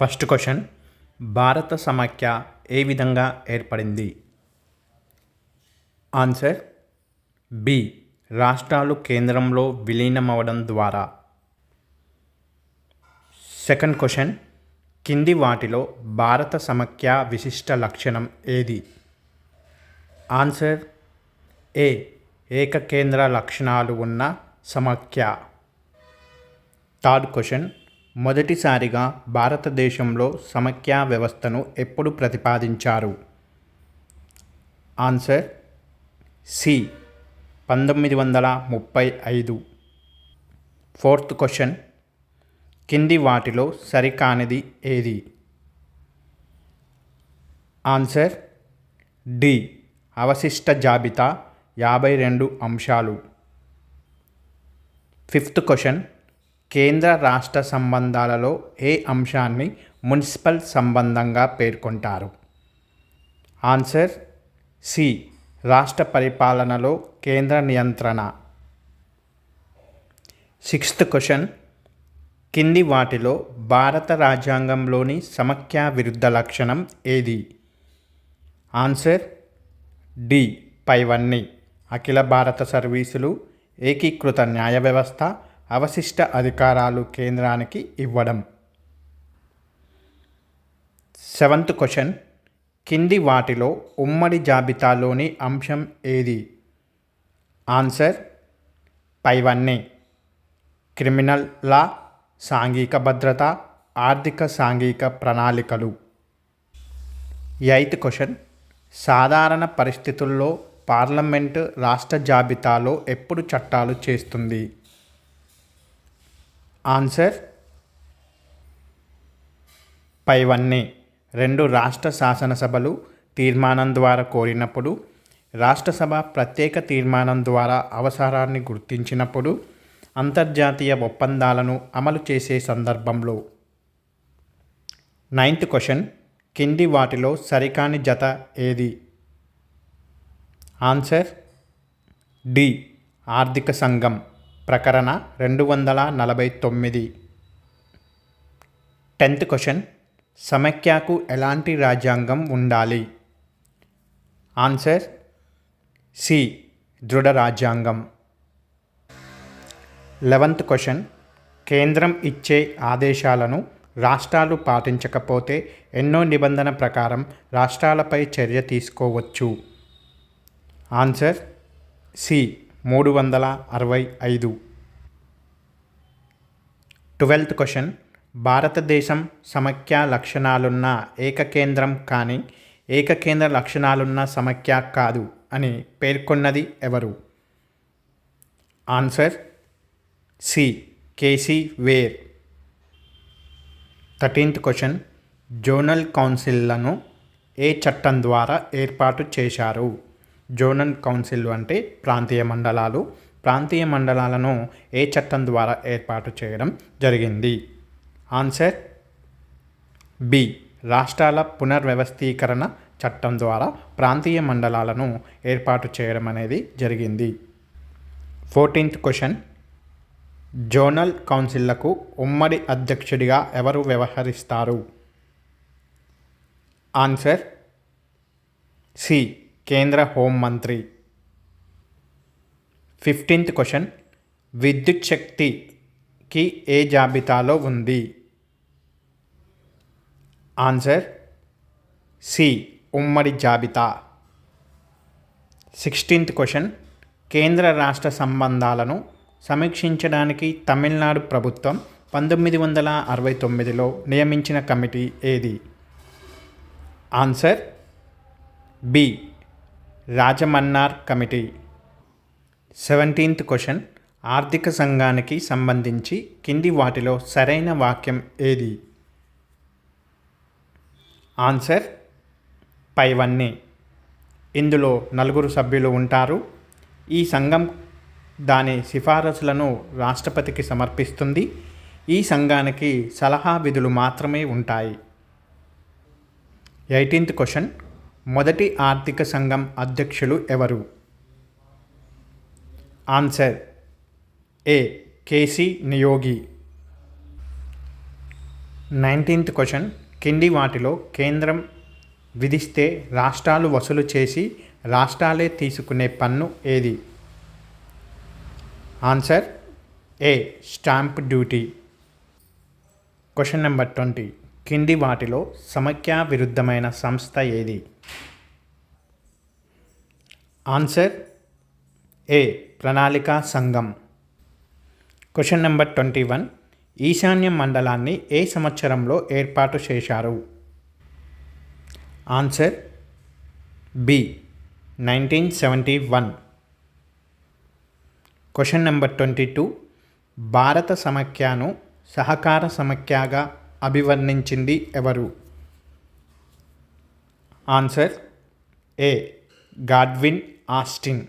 First question భారత సమాఖ్య ఏ విధంగా ఏర్పడింది? ఆన్సర్ బి రాష్ట్రాలు కేంద్రంలో విలీనమవడం ద్వారా. సెకండ్ క్వశ్చన్ కింది వాటిలో భారత సమాఖ్య విశిష్ట లక్షణం ఏది? ఆన్సర్ ఏ ఏకకేంద్ర లక్షణాలు ఉన్న సమాఖ్య. థర్డ్ క్వశ్చన్ మొదటిసారిగా భారతదేశంలో సమాఖ్య వ్యవస్థను ఎప్పుడు ప్రతిపాదించారు? ఆన్సర్ సి పంతొమ్మిది వందల ముప్పై ఐదు. ఫోర్త్ క్వశ్చన్ కింది వాటిలో సరికానిది ఏది? ఆన్సర్ డి అవశిష్ట జాబితా యాభై రెండు అంశాలు. ఫిఫ్త్ క్వశ్చన్ కేంద్ర రాష్ట్ర సంబంధాలలో ఏ అంశాన్ని మున్సిపల్ సంబంధంగా పేర్కొంటారు? Answer C. రాష్ట్ర పరిపాలనలో కేంద్ర నియంత్రణ. Sixth question. కింది వాటిలో భారత రాజ్యాంగంలోని సమఖ్యా విరుద్ధ లక్షణం ఏది? Answer D. పైవన్నీ. అఖిల భారత సర్వీసులు ఏకీకృత న్యాయ వ్యవస్థ అవశిష్ట అధికారాలు కేంద్రానికి ఇవ్వడం. Seventh question. కింది వాటిలో ఉమ్మడి జాబితాలోని అంశం ఏది? ఆన్సర్ పైవన్నీ క్రిమినల్ లా సాంఘిక భద్రత ఆర్థిక సాంఘిక ప్రణాళికలు. Eighth question. సాధారణ పరిస్థితుల్లో పార్లమెంటు రాష్ట్ర జాబితాలో ఎప్పుడు చట్టాలు చేస్తుంది? ఆన్సర్ పైవన్నీ. రెండు రాష్ట్ర శాసనసభలు తీర్మానం ద్వారా కోరినప్పుడు రాష్ట్రసభ ప్రత్యేక తీర్మానం ద్వారా అవసరాన్ని గుర్తించినప్పుడు అంతర్జాతీయ ఒప్పందాలను అమలు చేసే సందర్భంలో. నైన్త్ క్వశ్చన్ కింది వాటిలో సరికాని జత ఏది? ఆన్సర్ డి ఆర్థిక సంఘం. ప్రకరణ రెండు వందల నలభై తొమ్మిది. Tenth question. సమైక్యకు ఎలాంటి రాజ్యాంగం ఉండాలి? ఆన్సర్. సి. దృఢ రాజ్యాంగం. Eleventh question. కేంద్రం ఇచ్చే ఆదేశాలను రాష్ట్రాలు పాటించకపోతే ఎన్నో నిబంధన ప్రకారం రాష్ట్రాలపై చర్య తీసుకోవచ్చు. ఆన్సర్. సి. మూడు వందల అరవై ఐదు. Twelfth question. భారతదేశం సమఖ్య లక్షణాలున్న ఏకకేంద్రం కానీ ఏకకేంద్ర లక్షణాలున్న సమఖ్య కాదు అని పేర్కొన్నది ఎవరు? Answer C. KC Wheare. Thirteenth question. Zonal కౌన్సిల్లను ఏ చట్టం ద్వారా ఏర్పాటు చేశారు? జోనల్ కౌన్సిల్ అంటే ప్రాంతీయ మండలాలు ప్రాంతీయ మండలాలను ఏ చట్టం ద్వారా ఏర్పాటు చేయడం జరిగింది? Answer B. రాష్ట్రాల పునర్వ్యవస్థీకరణ చట్టం ద్వారా ప్రాంతీయ మండలాలను ఏర్పాటు చేయడం అనేది జరిగింది. Fourteenth question. జోనల్ కౌన్సిల్లకు ఉమ్మడి అధ్యక్షుడిగా ఎవరు వ్యవహరిస్తారు? Answer C. కేంద్ర హోంమంత్రి ఫిఫ్టీన్త్ క్వశ్చన్. విద్యుత్ శక్తికి ఏ జాబితాలో ఉంది? ఆన్సర్ సి ఉమ్మడి జాబితా. Sixteenth question. కేంద్ర రాష్ట్ర సంబంధాలను సమీక్షించడానికి తమిళనాడు ప్రభుత్వం పంతొమ్మిది వందల అరవై తొమ్మిదిలో నియమించిన కమిటీ ఏది? Answer B Rajamannar committee. Seventeenth question. ఆర్థిక సంఘానికి సంబంధించి కింది వాటిలో సరైన వాక్యం ఏది? ఆన్సర్ పైవన్నీ. ఇందులో నలుగురు సభ్యులు ఉంటారు. ఈ సంఘం దాని సిఫారసులను రాష్ట్రపతికి సమర్పిస్తుంది. ఈ సంఘానికి సలహా విధులు మాత్రమే ఉంటాయి. Eighteenth question. మొదటి ఆర్థిక సంఘం అధ్యక్షులు ఎవరు? Answer A. KC Niyogi. Nineteenth question కింది వాటిలో కేంద్రం విధిస్తే రాష్ట్రాలు వసూలు చేసి రాష్ట్రాలే తీసుకునే పన్ను ఏది? Answer A. Stamp duty. Question number twenty. కింది వాటిలో సమఖ్యా విరుద్ధమైన సంస్థ ఏది? ఆన్సర్ ఏ ప్రణాళికా సంఘం. Question number twenty one. ఈశాన్య మండలాన్ని ఏ సంవత్సరంలో ఏర్పాటు చేశారు? Answer B nineteen seventy one. Question number twenty two. భారత సమైక్యను సహకార సమైక్యగా అభివర్ణించింది ఎవరు? Answer A. Godwin Austin.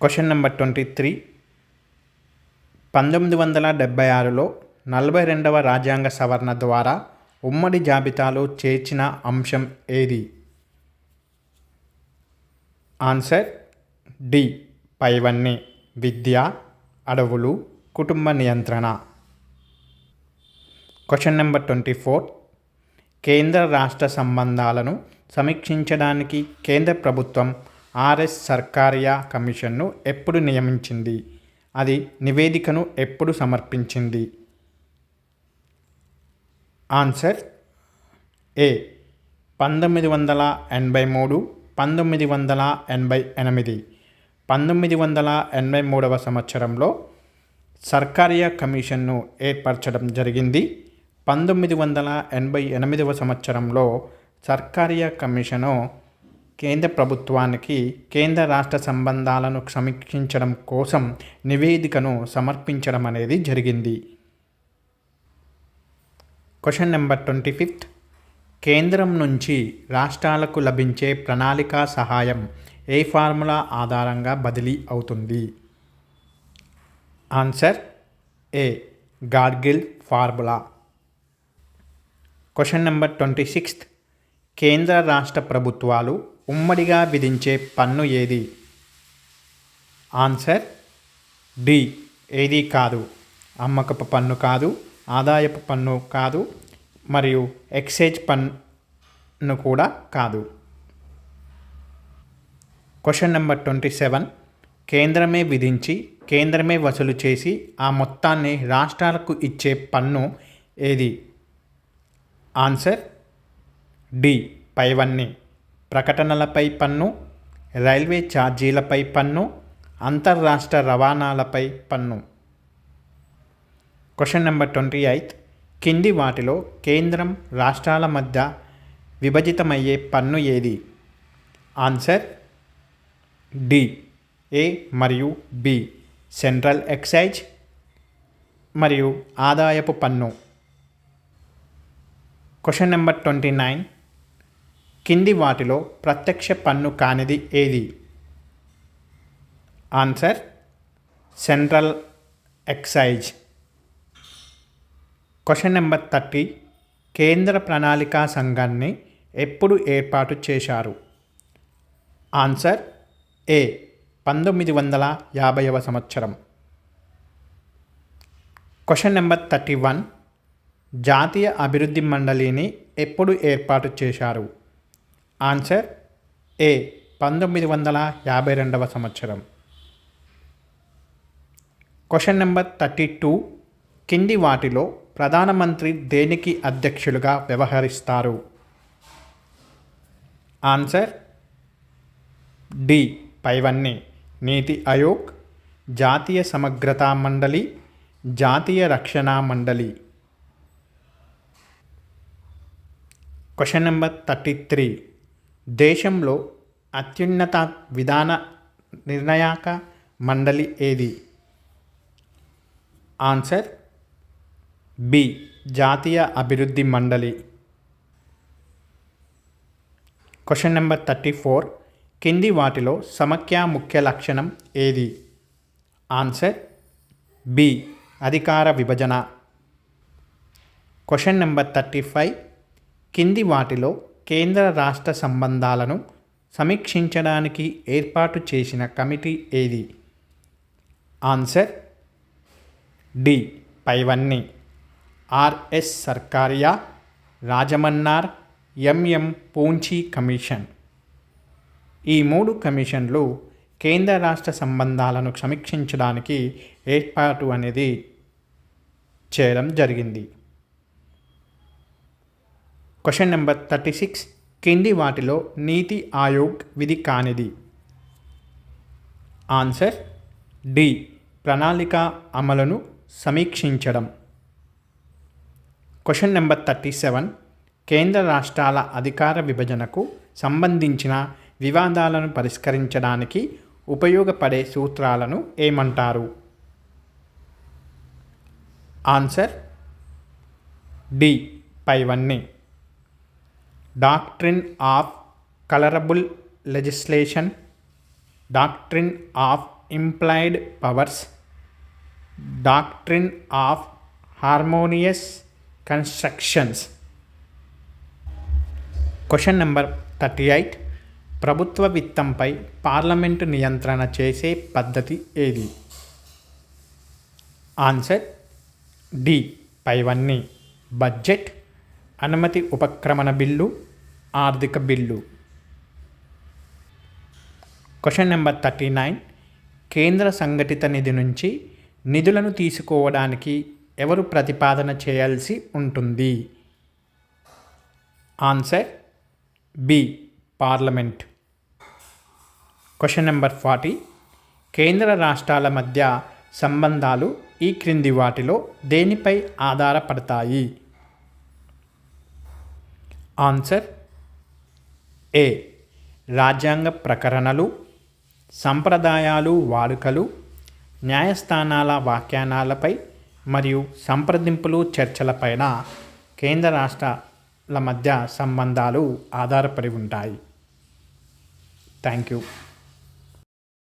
Question number twenty three. పంతొమ్మిది వందల డెబ్బై ఆరులో నలభై రెండవ రాజ్యాంగ సవరణ ద్వారా ఉమ్మడి జాబితాలో చేర్చిన అంశం ఏది? Answer D. పైవన్నీ. విద్య అడవులు కుటుంబ నియంత్రణ. క్వశ్చన్ నెంబర్ ట్వంటీ ఫోర్ కేంద్ర రాష్ట్ర సంబంధాలను సమీక్షించడానికి కేంద్ర ప్రభుత్వం ఆర్ఎస్ సర్కారియా కమిషన్ను ఎప్పుడు నియమించింది? అది నివేదికను ఎప్పుడు సమర్పించింది? ఆన్సర్ ఏ పంతొమ్మిది వందల ఎనభై మూడు పంతొమ్మిది వందల ఎనభై ఎనిమిది. పంతొమ్మిది వందల ఎనభై మూడవ సంవత్సరంలో సర్కారియా కమిషన్ను ఏర్పరచడం జరిగింది. పంతొమ్మిది వందల ఎనభై ఎనిమిదవ సంవత్సరంలో సర్కారియా కమిషను కేంద్ర ప్రభుత్వానికి కేంద్ర రాష్ట్ర సంబంధాలను సమీక్షించడం కోసం నివేదికను సమర్పించడం అనేది జరిగింది. Question number twenty fifth. కేంద్రం నుంచి రాష్ట్రాలకు లభించే ప్రణాళికా సహాయం ఏ ఫార్ములా ఆధారంగా బదిలీ అవుతుంది? Answer A. Gadgil formula. Question number twenty sixth. కేంద్ర రాష్ట్ర ప్రభుత్వాలు ఉమ్మడిగా విధించే పన్ను ఏది? Answer D. ఏది కాదు. అమ్మకపు పన్ను కాదు ఆదాయపు పన్ను కాదు మరియు ఎక్సైజ్ పన్ను కూడా కాదు. Question number twenty seven. కేంద్రమే విధించి కేంద్రమే వసూలు చేసి ఆ మొత్తాన్ని రాష్ట్రాలకు ఇచ్చే పన్ను ఏది? Answer D. పైవన్నీ. ప్రకటనలపై పన్ను రైల్వే ఛార్జీలపై పన్ను అంతర్రాష్ట్ర రవాణాలపై పన్ను. క్వశ్చన్ నెంబర్ ట్వంటీ ఎయిత్ కింది వాటిలో కేంద్రం రాష్ట్రాల మధ్య విభజితమయ్యే పన్ను ఏది? Answer D. ఏ మరియు బి. సెంట్రల్ ఎక్సైజ్ మరియు ఆదాయపు పన్ను. క్వశ్చన్ నెంబర్ ట్వంటీ నైన్ కింది వాటిలో ప్రత్యక్ష పన్ను కానిది ఏది? Answer central excise question number thirty కేంద్ర ప్రణాళికా సంఘాన్ని ఎప్పుడు ఏర్పాటు చేశారు? ఆన్సర్ ఏ పంతొమ్మిది వందల యాభైవ సంవత్సరం. క్వశ్చన్ నెంబర్ థర్టీ వన్ జాతీయ అభివృద్ధి మండలిని ఎప్పుడు ఏర్పాటు చేశారు? ఆన్సర్ ఏ పంతొమ్మిది వందల యాభై రెండవ సంవత్సరం. క్వశ్చన్ నెంబర్ థర్టీ టూ కింది వాటిలో ప్రధానమంత్రి దేనికి అధ్యక్షులుగా వ్యవహరిస్తారు? ఆన్సర్ డి పైవన్నీ. నీతి ఆయోగ్ జాతీయ సమగ్రతా మండలి జాతీయ రక్షణ మండలి. క్వశ్చన్ నెంబర్ థర్టీ త్రీ దేశంలో అత్యున్నత విధాన నిర్ణయాక మండలి ఏది? ఆన్సర్ బి జాతీయ అభివృద్ధి మండలి. క్వశ్చన్ నెంబర్ థర్టీ ఫోర్ కింది వాటిలో సమఖ్య ముఖ్య లక్షణం ఏది? ఆన్సర్ బి అధికార విభజన. క్వశ్చన్ నెంబర్ థర్టీ ఫైవ్ కింది వాటిలో కేంద్ర రాష్ట్ర సంబంధాలను సమీక్షించడానికి ఏర్పాటు చేసిన కమిటీ ఏది? Answer D. పైవన్నీ. RS Sarkaria Rajamannar MM Punchhi commission. ఈ మూడు కమిషన్లు కేంద్ర రాష్ట్ర సంబంధాలను సమీక్షించడానికి ఏర్పాటు అనేది చేయడం జరిగింది. క్వశ్చన్ నెంబర్ థర్టీ సిక్స్ కింది వాటిలో నీతి ఆయోగ్ విధి కానిది? ఆన్సర్ డి ప్రణాళిక అమలును సమీక్షించడం. క్వశ్చన్ నెంబర్ థర్టీ సెవెన్ కేంద్ర రాష్ట్రాల అధికార విభజనకు సంబంధించిన వివాదాలను పరిష్కరించడానికి ఉపయోగపడే సూత్రాలను ఏమంటారు? ఆన్సర్ డి పైవన్నీ. Doctrine of colourable legislation doctrine of implied powers doctrine of harmonious constructions question number thirty eight ప్రభుత్వ విత్తంపై పార్లమెంటు నియంత్రణ చేసే పద్ధతి ఏది ఆన్సర్ డి పైవన్నీ బడ్జెట్ అనుమతి ఉపక్రమణ బిల్లు ఆర్థిక bill. Question number thirty nine కేంద్ర సంఘటిత నిధి నుంచి నిధులను తీసుకోవడానికి ఎవరు ప్రతిపాదన చేయాల్సి ఉంటుంది? Answer B parliament question number forty కేంద్ర రాష్ట్రాల మధ్య సంబంధాలు ఈ క్రింది వాటిలో దేనిపై ఆధారపడతాయి? Answer A. రాజ్యాంగ ప్రకరణలు సంప్రదాయాలు వాడుకలు న్యాయస్థానాల వ్యాఖ్యానాలపై మరియు సంప్రదింపులు చర్చలపైన కేంద్ర రాష్ట్రాల మధ్య సంబంధాలు ఆధారపడి ఉంటాయి. Thank you.